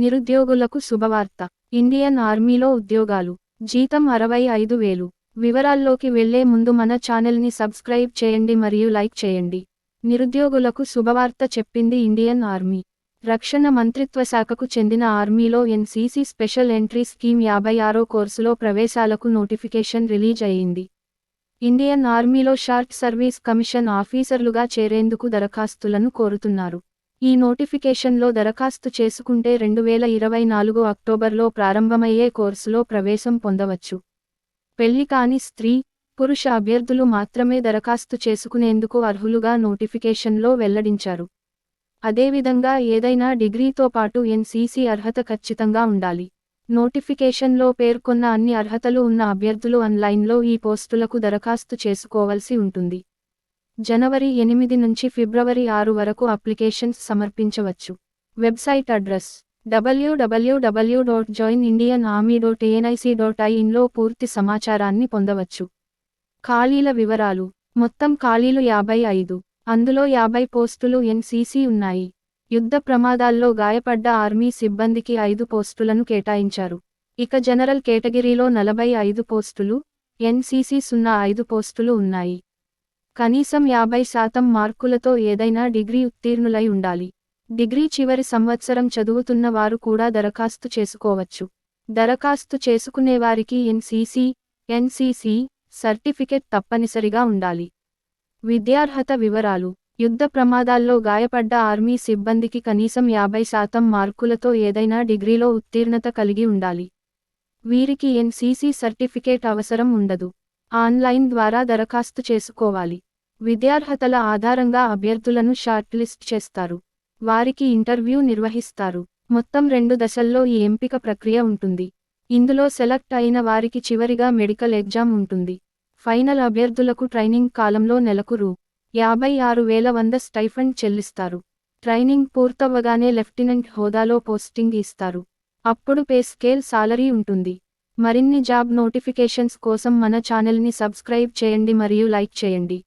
నిరుద్యోగులకు శుభవార్త. ఇండియన్ ఆర్మీలో ఉద్యోగాలు. జీతం అరవై ఐదు వేలు. వివరాల్లోకి వెళ్ళే ముందు మన ఛానల్ని సబ్స్క్రైబ్ చేయండి మరియు లైక్ చేయండి. నిరుద్యోగులకు శుభవార్త చెప్పింది ఇండియన్ ఆర్మీ. రక్షణ మంత్రిత్వ శాఖకు చెందిన ఆర్మీలో ఎన్సీసీ స్పెషల్ ఎంట్రీ స్కీమ్ యాభై ఆరో కోర్సులో ప్రవేశాలకు నోటిఫికేషన్ రిలీజ్ అయ్యింది ఇండియన్ ఆర్మీలో షార్ట్ సర్వీస్ కమిషన్ ఆఫీసర్లుగా చేరేందుకు దరఖాస్తులను కోరుతున్నారు. ఈ నోటిఫికేషన్లో దరఖాస్తు చేసుకుంటే రెండు వేల ఇరవై నాలుగు అక్టోబర్లో ప్రారంభమయ్యే కోర్సులో ప్రవేశం పొందవచ్చు. పెళ్ళి కాని స్త్రీ పురుష అభ్యర్థులు మాత్రమే దరఖాస్తు చేసుకునేందుకు అర్హులుగా నోటిఫికేషన్లో వెల్లడించారు. అదేవిధంగా ఏదైనా డిగ్రీతో పాటు ఎన్సీసీ అర్హత ఖచ్చితంగా ఉండాలి. నోటిఫికేషన్లో పేర్కొన్న అన్ని అర్హతలు ఉన్న అభ్యర్థులు ఆన్లైన్లో ఈ పోస్టులకు దరఖాస్తు చేసుకోవలసి ఉంటుంది. జనవరి ఎనిమిది నుంచి ఫిబ్రవరి ఆరు వరకు అప్లికేషన్స్ సమర్పించవచ్చు. Website address WWW dot join Indian army dot ANIC dot ఐన్లో పూర్తి సమాచారాన్ని పొందవచ్చు. ఖాళీల వివరాలు. మొత్తం ఖాళీలు యాభై ఐదు. అందులో యాభై పోస్టులు ఎన్సీసీ ఉన్నాయి. యుద్ధ ప్రమాదాల్లో గాయపడ్డ ఆర్మీ సిబ్బందికి ఐదు పోస్టులను కేటాయించారు. ఇక జనరల్ కేటగిరీలో నలభై ఐదు పోస్టులు ఎన్సీసీ సున్నా ఐదు పోస్టులు ఉన్నాయి. కనీసం యాభై శాతం మార్కులతో ఏదైనా డిగ్రీ ఉత్తీర్ణులై ఉండాలి. డిగ్రీ చివరి సంవత్సరం చదువుతున్న వారు కూడా దరఖాస్తు చేసుకోవచ్చు. దరఖాస్తు చేసుకునేవారికి ఎన్సీసీ ఎన్సీసీ సర్టిఫికెట్ తప్పనిసరిగా ఉండాలి. విద్యార్హత వివరాలు. యుద్ధ ప్రమాదాల్లో గాయపడ్డ ఆర్మీ సిబ్బందికి కనీసం యాభై శాతం మార్కులతో ఏదైనా డిగ్రీలో ఉత్తీర్ణత కలిగి ఉండాలి. వీరికి ఎన్సీసీ సర్టిఫికేట్ అవసరం ఉండదు. ఆన్లైన్ ద్వారా దరఖాస్తు చేసుకోవాలి. విద్యార్హతల ఆధారంగా అభ్యర్థులను షార్ట్ లిస్ట్ చేస్తారు. వారికి ఇంటర్వ్యూ నిర్వహిస్తారు. మొత్తం రెండు దశల్లో ఈ ఎంపిక ప్రక్రియ ఉంటుంది. ఇందులో సెలెక్ట్ అయిన వారికి చివరిగా మెడికల్ ఎగ్జామ్ ఉంటుంది. ఫైనల్ అభ్యర్థులకు ట్రైనింగ్ కాలంలో నెలకు రూ. యాభై ఆరు వేల వంద స్టైఫండ్ చెల్లిస్తారు. ట్రైనింగ్ పూర్తవ్వగానే లెఫ్టినెంట్ హోదాలో పోస్టింగ్ ఇస్తారు. అప్పుడు పే స్కేల్ సాలరీ ఉంటుంది. మరిన్ని జాబ్ నోటిఫికేషన్స్ కోసం మన ఛానల్ని సబ్స్క్రైబ్ చేయండి మరియు లైక్ చేయండి.